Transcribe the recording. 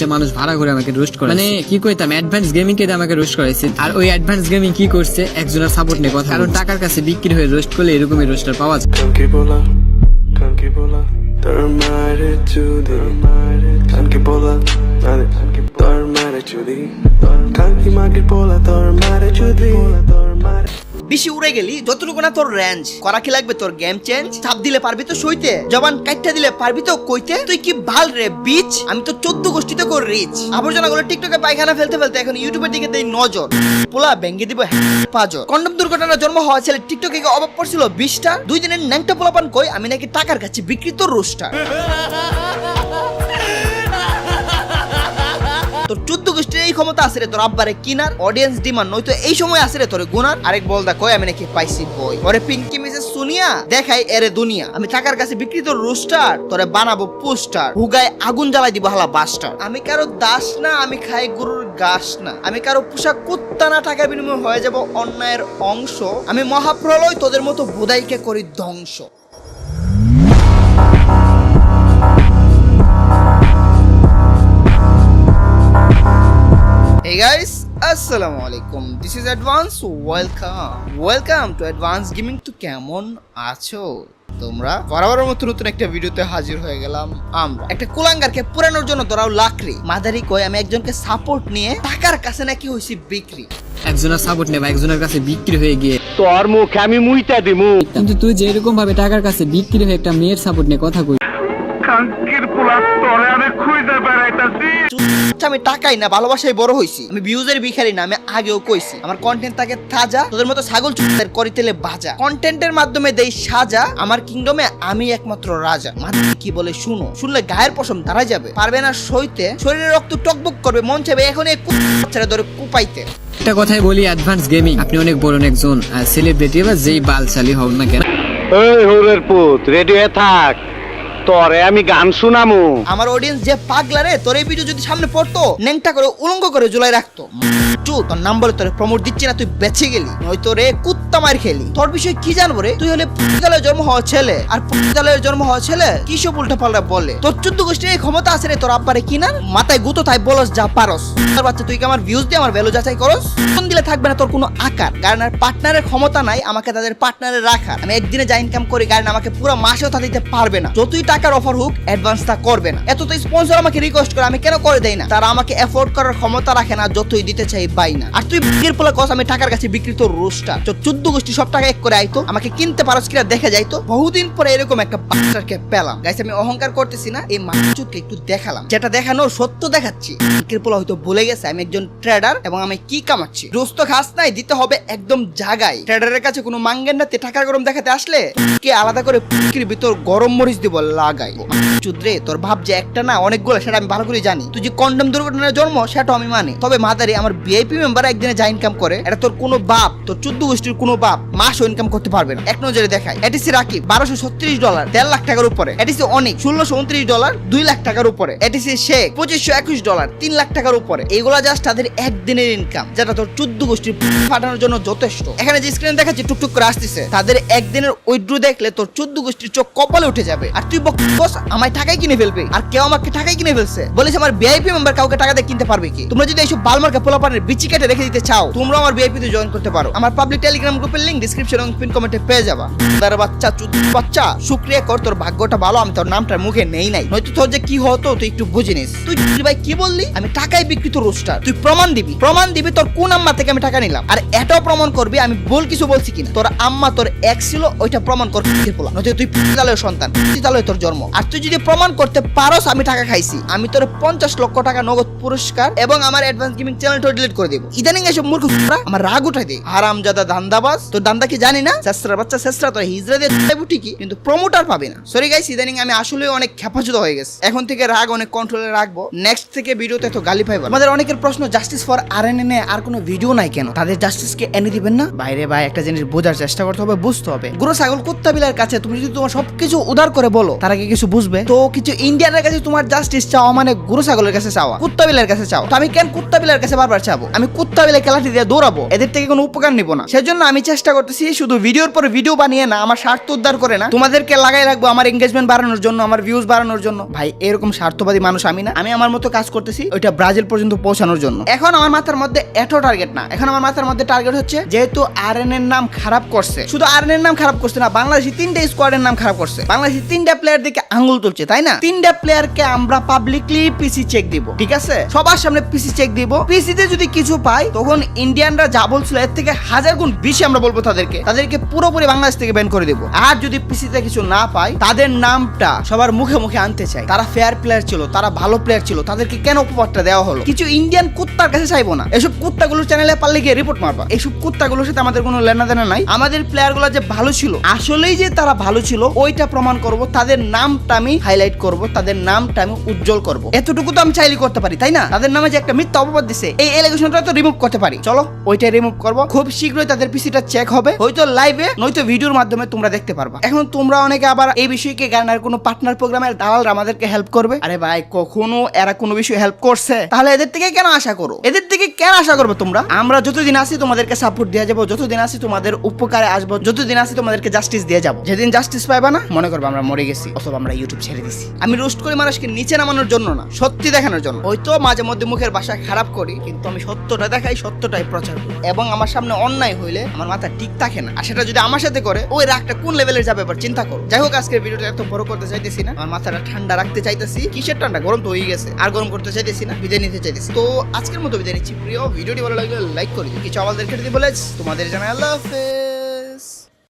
সে মানুষ ভাড়া করে আমাকে রোস্ট করে মানে কি কইতাম অ্যাডভান্স গেমিং কে দিয়ে আমাকে রোস্ট করাইছে। আর ওই অ্যাডভান্স গেমিং কি করছে একজনের সাপোর্ট নিয়ে কথা কারণ টাকার কাছে বিক্রি হয়ে রোস্ট করলে এরকমই রোস্টার পাওয়া যায়। Tranquibola, tranquibola, dormare giudi, tranquibola, dormare বেশি উড়ে গেলি, যতটুকু না তোর রেঞ্জ করা কি লাগবে তোর গেম চেঞ্জ চাপ দিলে পারবি তো সইতে। জবান কাটটা দিলে পারবি তো কইতে। তুই কি ভালো রে বিচ আমি তো চোদ্দ গোষ্ঠীতে কর রিচ আবর্জনা গুলো টিকটকে পায়খানা ফেলতে ফেলতে এখন ইউটিউবের দিকে দেই নজর। পোলা ব্যাঙ্গে দিব পাজর কন্ডম দুর্ঘটনা জন্ম হওয়া ছেলে টিকটকে অভাব পড়ছিল বিশটা। দুই দিনের ন্যাংটা পোলাপান কই, আমি নাকি টাকার কাছে বিকৃত রোস্টার ক্ষমতা রে তোর আব্বারে কিনার অডিয়েন্স ডিমান্ড নয়তো এই সময় রে তোরে গুনার। আরেক বল দা কই আমি নাকি পাইছি বই। পরে পিঙ্কি মিসেস সুনিয়া, দেখাই এরে দুনিয়া। আমি টাকার কাছে বিক্রিত রোস্টার তোরে বানাবো পোস্টার হুগায় আগুন জ্বালাই দিব হালা বাস্টার আমি কারও দাস না, আমি খাই গরুর গাস না। আমি কারও পোশাক কুত্তা না টাকার বিনিময়ে হয়ে যাব অন্যায়ের অংশ। আমি মহাপ্রলয় তোদের মতো বোধাইকে করি ধ্বংস। Hey guys, আসসালামু আলাইকুম this is advance welcome welcome to advance gaming তো কেমন আছো তোমরা বরাবরের মতো নতুন একটা ভিডিওতে হাজির হয়ে গেলাম আমরা। একটা কুলাঙ্গারকে পুরানোর জন্য ধরাও লাকড়ি। মাদারি কই আমি একজনকে সাপোর্ট নিয়ে টাকার কাছে নাকি হইছি বিক্রি। একজনের সাপোর্ট নেবা একজনের কাছে বিক্রি হয়ে গিয়ে তোর মুখে আমি মুইতা দিমু। কিন্তু তুই যে এরকম ভাবে টাকার কাছে বিক্রি হয়ে একটা মেয়ের সাপোর্ট নিয়ে কথা কই কাঙ্কির পোলা তোরে আমি খুঁজে বেড়াইতাছি। আচ্ছা, আমি টাকাই না ভালোবাসায় বড় হইছি। আমি ভিউজের ভিখারি না আমি আগেও কইছি। আমার কন্টেন্ট থাকে তাজা তোদের মতো ছাগল চুপের করি তেলে ভাজা। কন্টেন্টের মাধ্যমে দেই সাজা আমার কিংডমে আমি একমাত্র রাজা। মাথা কি বলে শুনো? শুনলে গায়ের পশম দাঁড়া যাবে। পারবে না সইতে শরীরে রক্ত টকবক করবে মন চাইবে এখন এই ছেড়ে ধরে কুপাইতে। একটা কথাই বলি অ্যাডভান্স গেমিং আপনি অনেক বড় একজন সেলিব্রিটি বা যেই বালশালী হন না কেন। এই হোরের পুত রেডি হয়ে থাক। আমি গান শুনামু। আমার অডিয়েন্স যে পাগলা রে, তোর এই ভিডিও যদি সামনে পড়তো নেংটা করে উলঙ্গ করে জুলাই রাখতো। চু তোর নাম বলে তোরে প্রমোট দিচ্ছি না, তুই বেঁচে গেলি। নয়তো রে কুত্তা মার খেলি। তোর বিষয়ে কি জানব রে? তুই হলে পুরুষালয়ে জন্ম হওয়া ছেলে। আর পুরুষালয়ের জন্ম হওয়া ছেলে কি সব উল্টা পাল্টা বলে? তোর চোদ্দ গোষ্ঠীর ক্ষমতা আছে রে, তোর আব্বারে কিনার? মাথায় গুতো তাই বলস, যা পারস। তোর বাচ্চা, তুই কি আমার ভিউজ দিয়ে আমার ভ্যালু যাচাই করস? দিলে থাকবে না তোর কোনো আকার। কারণ আর পার্টনারের ক্ষমতা নাই, আমাকে তাদের পার্টনারে রাখার। আমি একদিনে যা ইনকাম করি, কারণ আমাকে পুরো মাসেও তা দিতে পারবে না। যতই টাকার অফার হোক অ্যাডভান্স তা করবে না। এত তো স্পন্সর আমাকে রিকোয়েস্ট করে, আমি কেন করে দেই না? তারা আমাকে এফোর্ড করার ক্ষমতা রাখে না, যতই দিতে চাই পাই না। আর তুই বিক্রির পোলা কস, আমি টাকার কাছে বিক্রিত রোস্টার। চোদ্দ গোষ্ঠী সব টাকা এক করে আইতো, আমাকে কিনতে পারস কিনা দেখে যাইতো। বহুদিন পরে এরকম একটা বাচ্চাকে পেলাম। গাইস আমি অহংকার করতেছি না, এই মাছুকে একটু দেখালাম। যেটা দেখানো সত্য দেখাচ্ছি। বিক্রির পোলা হয়তো বলে গেছে, আমি একজন ট্রেডার এবং আমি কি কামাচ্ছি? রোজ তো খাস নাই, দিতে হবে একদম জাগায়। ট্রেডারের কাছে কোনো মাঙ্গেন না তে টাকার গরম দেখাতে আসলে কে আলাদা করে বিক্রির ভিতর গরম মরিচ দিব, লাগাই। চুদ্রে তোর ভাব যে একটা না, অনেকগুলো, সেটা আমি ভালো করে জানি। তুই যে কন্ডম দুর্ঘটনার জন্ম সেটা আমি মানি। তবে মাদারি, আমার ভিআইপি মেম্বার একদিনে যা ইনকাম করে, এটা তোর কোনো বাপ, তোর চোদ্দ গোষ্ঠীর কোনো বাপ মাসও ইনকাম করতে পারবে না। এক নজরে দেখায় এটিসি রাকিব বারোশো ছত্রিশ ডলার দেড় লাখ টাকার উপরে। এটিসি অনেক ষোলোশো উনত্রিশ ডলার দুই লাখ টাকার উপরে। এটিসি শেখ পঁচিশশো একুশ ডলার তিন লাখ টাকার উপরে। এইগুলা জাস্ট তাদের একদিনের ইনকাম যেটা তোর চোদ্দ গোষ্ঠীর ফাটানোর জন্য যথেষ্ট। এখানে যে স্ক্রিন দেখাচ্ছি, টুকটুক করে আসতেছে। তাদের একদিনের উইড্রো দেখলে তোর চোদ্দ গোষ্ঠীর চোখ কপালে উঠে যাবে। আর তুই বস, আমায় টাকাই কিনে ফেলবে। আর কেউ আমাকে টাকাই কিনে ফেলছে। বলেছে আমার ভিআইপি মেম্বার কাউকে টাকা দিয়ে কিনতে পারবে কি? তোমরা যদি এইসব বালমার্কা পোলাপানের বিচি কেটে রেখে দিতে চাও তোমরা আমার ভিআইপি তে জয়েন করতে পারো। আমার পাবলিক টেলিগ্রাম গ্রুপের লিংক ডিসক্রিপশন এবং পিন কমেন্টে পেয়ে যাবা। তার বাচ্চা, চুদ বাচ্চা শুক্রিয়া কর, তোর ভাগ্যটা ভালো, আমি তোর নামটা মুখে নেই নাই। নয়তো তোর যে কি হতো, তুই একটু বুঝে নিস। তুই ভাই, কি বললি? আমি টাকায় বিকৃত রোস্টার তুই প্রমাণ দিবি। প্রমাণ দিবি তোর কোন আম্মা থেকে আমি টাকা নিলাম। আর এটাও প্রমাণ করবি, আমি বল কিছু বলছি কিনা। তোর আম্মা, তোর এক ছিল, ওইটা প্রমাণ কর পোলা নয়তো তুই পিতালয়ের সন্তান, পিতালয় তোর জন্ম। আর তুই যদি প্রমাণ করতে পারোস, আমি টাকা খাইছি। আমি তোর পঞ্চাশ লক্ষ টাকা নগদ পুরস্কার এবং আমার অ্যাডভান্স গেমিং চ্যানেলটা ডিলিট করে দেবো। ইদানিং এসব মূর্খ আমার রাগ উঠাই দে হারাম জাদা ধান্দাবাজ তোর দান্দা কি জানি না? শেষরা বাচ্চা শেষরা তোর হিজরা দিয়ে দেবো ঠিকই কিন্তু প্রমোটার পাবে না। সরি গাইস ইদানিং আমি আসলে অনেক খেপাচুত হয়ে গেছে। এখন থেকে রাগ, অনেক কন্ট্রোলে রাখব। নেক্সট থেকে ভিডিওতে তো গালি পাইবো আমাদের অনেকের প্রশ্ন justice for R N R কোনো ভিডিও নাই কেন? তাদের জাস্টিস কে এনে দিবেন না? বাইরে ভাই, একটা জিনিস বোঝার চেষ্টা করতে হবে, বুঝতে হবে। গুরু ছাগল, কুত্তা বিলার কাছে তুমি যদি তোমার সবকিছু উদার করে বলো, তারা কি কিছু বুঝবে? তো কিছু ইন্ডিয়ানের কাছে তোমার জাস্টিস চাওয়া মানে গুরু ছাগলের কাছে চাওয়া, কুত্তা বিলার কাছে চাও তো আমি কেন কুত্তা বিলার কাছে বারবার চাবো আমি কুত্তা বিলে খেলাটি দিয়ে দৌড়াবো। এদের থেকে কোনো উপকার নিব না। সেজন্য আমি চেষ্টা করতেছি শুধু ভিডিওর পর ভিডিও বানিয়ে না, আমার স্বার্থ উদ্ধার করে না। তোমাদেরকে লাগাই রাখব আমার এঙ্গেজমেন্ট বাড়ানোর জন্য, আমার ভিউজ বাড়ানোর জন্য। ভাই, এরকম স্বার্থবাদী মানুষ আমি না। আমি আমার মতো কাজ করতেছি ওইটা ব্রাজিল পর্যন্ত পৌঁছানোর জন্য। এখন আমার মাথার মধ্যে এত টার্গেট না। এখন আমার মাথার মধ্যে টার্গেট হচ্ছে যেহেতু আর এর নাম খারাপ করছে। শুধু আর এর নাম খারাপ করছে না, বাংলাদেশি তিনটা স্কোয়াডের নাম খারাপ করছে। বাংলাদেশি তিনটা প্লেয়ার দিকে আঙ্গুল তুলছে, তাই না? তিনটা প্লেয়ারকে আমরা পাবলিকলি পিসি চেক দিব, ঠিক আছে? সবার সামনে পিসি চেক দিব। পিসিতে যদি কিছু পাই, তখন ইন্ডিয়ানরা যা বলছিল, এর থেকে হাজার গুণ বেশি আমরা বলব তাদেরকে। তাদেরকে পুরোপুরি বাংলাদেশ থেকে ব্যান করে দিব। আর যদি পিসিতে কিছু না পাই, তাদের নামটা সবার মুখে মুখে আনতে চাই। তারা ফেয়ার প্লেয়ার ছিল, তারা ভালো প্লেয়ার ছিল, তাদেরকে কেন উপহারটা দেওয়া হলো? কিছু ইন্ডিয়ান কুত্তার কাছে চাইব না। এসব কুত্তাগুলোর চ্যানেলে পারলে গিয়ে রিপোর্ট মারবা। এসব কুত্তাগুলোর সাথে আমাদের কোনো লেনা দেনা নাই। আমাদের প্লেয়ারগুলো যে ভালো ছিল, আসলেই যে তারা ভালো ছিল, ওইটা প্রমাণ করব, তাদের নামটা আমি হাইলাইট করব, তাদের নামটা আমি উজ্জ্বল করব। এতটুকু তো আমি চাইলে করতে পারি, তাই না? তাদের নামে যে একটা মিথ্যা অপবাদ দিছে, এই এলিগেশনটা তো রিমুভ করতে পারি। চলো ওইটা রিমুভ করব। খুব শীঘ্রই তাদের পিসিটা চেক হবে। হয়তো লাইভে নয়তো ভিডিওর মাধ্যমে তোমরা দেখতে পারবা। এখন তোমরা অনেকে আবার এই বিষয়কে গানার কোনো পার্টনার প্রোগ্রামের দালালরা আমাদেরকে হেল্প করবে। আরে ভাই, কখনো এরা কোনো বিষয়ে হেল্প করছে? তাহলে এদের থেকে কেন আশা করো? এদের থেকে কেন আশা করবে তোমরা? আমরা যতদিন আছি তোমাদেরকে সাপোর্ট দিয়ে যাব, যতদিন আছি তোমাদের উপকারে আসব, যতদিন আছি তোমাদেরকে জাস্টিস দিয়ে যাব। যেদিন জাস্টিস পাইবা না, মনে করব আমরা মরে গেছি, অথবা আমরা ইউটিউব ছেড়ে দিছি। আমি রোস্ট করি মানুষকে নিচে নামানোর জন্য না, সত্যি দেখানোর জন্য। হয়তো মাঝে মধ্যে মুখের ভাষা খারাপ করি, কিন্তু আমি সত্যটা দেখাই, সত্যটাই প্রচার করি। এবং আমার সামনে অন্যায় হইলে আমার মাথা ঠিক থাকে না। আর সেটা যদি আমার সাথে করে, ওই রাগটা কোন লেভেলের যাবে এবার চিন্তা করো। যাই হোক, আজকের ভিডিওটা এত বড় করতে চাইতেছি না। আমার মাথাটা ঠান্ডা রাখতে চাইতেছি। কিসের ঠান্ডা? গরম তো হয়ে গেছে। আর গরম করতে চাইতেছি না, বিদায় নিতে চাইতেছি। তো আজকের মতো বিদায় নিচ্ছি। প্রিয়। ভিডিওটি ভালো লাগলে লাইক করে দিও। কিছু আমাদের ক্ষেত্রে বলে তোমাদের জানাই আল্লাহ হাফেজ।